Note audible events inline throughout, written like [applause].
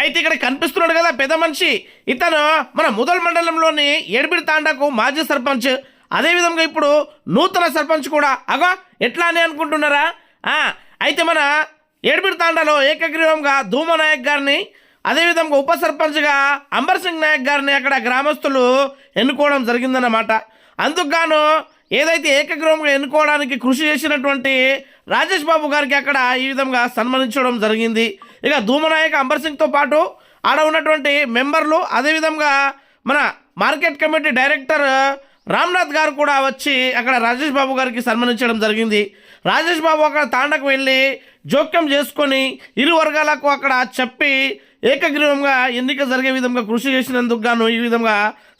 అయితే ఇక్కడ కనిపిస్తున్నాడు కదా పెద్ద మనిషి. ఇతను మన ముదల్ మండలంలోని ఏడుబిడి తాండాకు మాజీ సర్పంచ్. అదేవిధంగా ఇప్పుడు నూతన సర్పంచ్ కూడా. అగో ఎట్లా అని అనుకుంటున్నారా అయితే మన ఏడుబిడి తాండాలో ఏకగ్రీవంగా ధూమ నాయక్ గారిని అదేవిధంగా ఉప సర్పంచ్గా అంబర్ సింగ్ నాయక్ గారిని అక్కడ గ్రామస్తులు ఎన్నుకోవడం జరిగిందన్నమాట. అందుకు గాను ఏదైతే ఏకగ్రీవంగా ఎన్నుకోవడానికి కృషి చేసినటువంటి రాజేష్ బాబు గారికి అక్కడ ఈ విధంగా సన్మానించడం జరిగింది. ఇక ధూమనాయక అంబర్ సింగ్తో పాటు ఆడ ఉన్నటువంటి మెంబర్లు అదేవిధంగా మన మార్కెట్ కమిటీ డైరెక్టర్ రామ్నాథ్ గారు కూడా వచ్చి అక్కడ రాజేష్ బాబు గారికి సన్మానించడం జరిగింది. రాజేష్ బాబు అక్కడ తాండకు వెళ్ళి జోక్యం చేసుకొని ఇరు వర్గాలకు అక్కడ చెప్పి ఏకగ్రీవంగా ఎన్నిక జరిగే విధంగా కృషి చేసినందుకు గాను ఈ విధంగా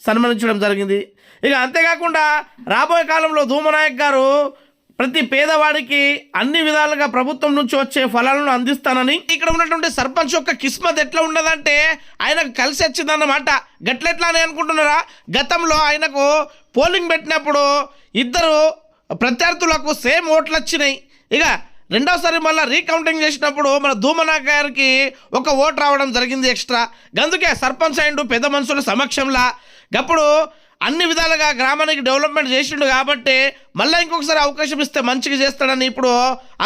సన్మానించడం జరిగింది. ఇక అంతేకాకుండా రాబోయే కాలంలో ధూమనాయక్ గారు ప్రతి పేదవాడికి అన్ని విధాలుగా ప్రభుత్వం నుంచి వచ్చే ఫలాలను అందిస్తానని ఇక్కడ ఉన్నటువంటి సర్పంచ్ యొక్క కిస్మత్ ఎట్లా ఉండదంటే ఆయనకు కలిసి వచ్చిందన్నమాట. గట్లెట్లా అని అనుకుంటున్నారా? గతంలో ఆయనకు పోలింగ్ పెట్టినప్పుడు ఇద్దరు ప్రత్యర్థులకు సేమ్ ఓట్లు వచ్చినాయి. ఇక రెండోసారి మళ్ళీ రీకౌంటింగ్ చేసినప్పుడు మన ధూమనా గారికి ఒక ఓటు రావడం జరిగింది ఎక్స్ట్రా. అందుకే సర్పంచ్ అయిండు పెద్ద మనుషుల సమక్షంలో. గప్పుడు అన్ని విధాలుగా గ్రామానికి డెవలప్మెంట్ చేసిండు కాబట్టి మళ్ళీ ఇంకొకసారి అవకాశం ఇస్తే మంచిగా చేస్తాడని ఇప్పుడు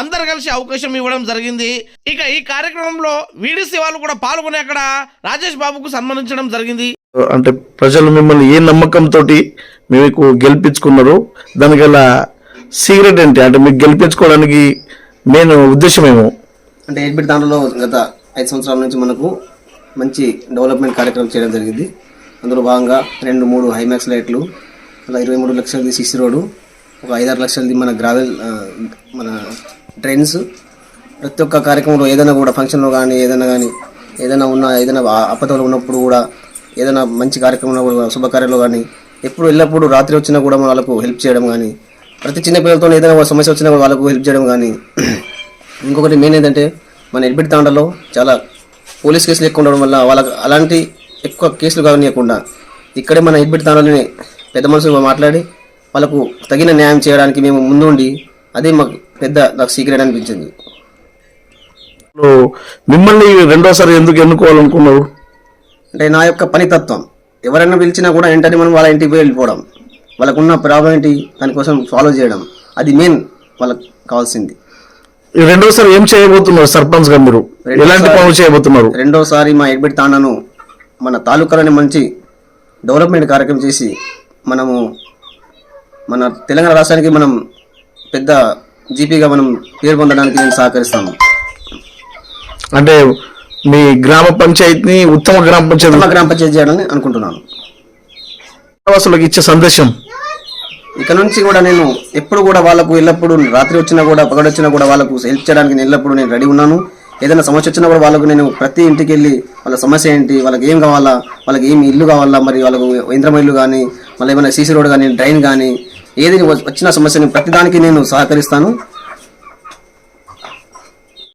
అందరు కలిసి అవకాశం ఇవ్వడం జరిగింది. ఇక ఈ కార్యక్రమంలో వీడిసి వాళ్ళు కూడా పాల్గొని అక్కడ రాజేష్ బాబుకు సన్మానించడం జరిగింది. అంటే ప్రజలు మిమ్మల్ని ఏ నమ్మకంతో మీకు గెలిపించుకున్నారు దానికి గల సీక్రెట్ ఏంటి? అంటే మీకు గెలిపించుకోవడానికి మెయిన్ ఉద్దేశం ఏమో? అంటే ఎయిడ్బిట్ దాంట్లో గత ఐదు సంవత్సరాల నుంచి మనకు మంచి డెవలప్మెంట్ కార్యక్రమం చేయడం జరిగింది. అందులో భాగంగా రెండు మూడు హైమాక్స్ లైట్లు అలా ఇరవై మూడు లక్షలది సిసి రోడ్డు ఒక ఐదారు లక్షలది మన గ్రావెల్ మన డ్రైన్స్ ప్రతి ఒక్క కార్యక్రమంలో ఏదైనా కూడా ఫంక్షన్లో కానీ ఏదైనా కానీ ఏదైనా ఉన్న ఏదైనా ఆపదలు ఉన్నప్పుడు కూడా ఏదైనా మంచి కార్యక్రమంలో కూడా శుభకార్యంలో కానీ ఎప్పుడు ఎల్లప్పుడూ రాత్రి వచ్చినా కూడా మన వాళ్ళకు హెల్ప్ చేయడం కానీ ప్రతి చిన్న పిల్లలతో ఏదైనా సమస్య వచ్చినా కూడా వాళ్ళకు హెల్ప్ చేయడం కానీ [clears throat] ఇంకొకటి మెయిన్ ఏంటంటే మన ఎడ్బిట్ తాండలో చాలా పోలీస్ కేసులు ఎక్కువ ఉండడం వల్ల వాళ్ళకి అలాంటి ఎక్కువ కేసులు కావనీయకుండా ఇక్కడే మన ఎడ్బిట్ తాండలోనే పెద్ద మనుషులు మాట్లాడి వాళ్ళకు తగిన న్యాయం చేయడానికి మేము ముందుండి అదే మాకు పెద్ద నాకు సీక్రెట్ అనిపించింది. మిమ్మల్ని రెండోసారి ఎందుకు ఎన్నుకోవాలనుకున్నారు? అంటే నా యొక్క పనితత్వం ఎవరైనా పిలిచినా కూడా వెంటనే మనం వాళ్ళ ఇంటికి వెళ్ళిపోవడం. వాళ్ళకున్న ప్రాబ్లం ఏంటి దానికోసం ఫాలో చేయడం. అది మెయిన్ వాళ్ళకి కావాల్సింది. రెండోసారి ఏం చేయబోతున్నారు సర్పంచ్గా మీరు? ఎలాంటి పనులు చేయబోతున్నారు? రెండోసారి మా ఎడ్బిట్ తాండాను మన తాలూకాలోని మంచి డెవలప్మెంట్ కార్యక్రమం చేసి మనము మన తెలంగాణ రాష్ట్రానికి మనం పెద్ద జీపీగా మనం పేరు పొందడానికి నేను సహకరిస్తాను. అంటే మీ గ్రామ పంచాయతీని ఉత్తమ గ్రామ పంచాయతీ ఉత్తమ గ్రామ పంచాయతీ చేయాలని అనుకుంటున్నాను. వాసులకు ఇచ్చే సందేశం? ఇక నుంచి కూడా నేను ఎప్పుడు కూడా వాళ్ళకు ఎల్లప్పుడూ రాత్రి వచ్చినా కూడా పగడొచ్చినా కూడా వాళ్ళకు హెల్ప్ చేయడానికి నేను ఎల్లప్పుడూ నేను రెడీ ఉన్నాను. ఏదైనా సమస్య వచ్చినప్పుడు వాళ్ళకు నేను ప్రతి ఇంటికి వెళ్ళి వాళ్ళ సమస్య ఏంటి వాళ్ళకి ఏం కావాలా వాళ్ళకి ఏమి ఇల్లు కావాలా మరి వాళ్ళకు ఇంద్రమ ఇల్లు కానీ మళ్ళీ ఏమైనా సీసీ రోడ్ కానీ డ్రైన్ కానీ ఏది వచ్చిన సమస్యని ప్రతిదానికి నేను సహకరిస్తాను.